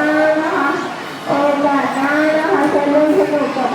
ได้นะคะเอ็นอยากได้นะคะใช้เล่นสนุกกับ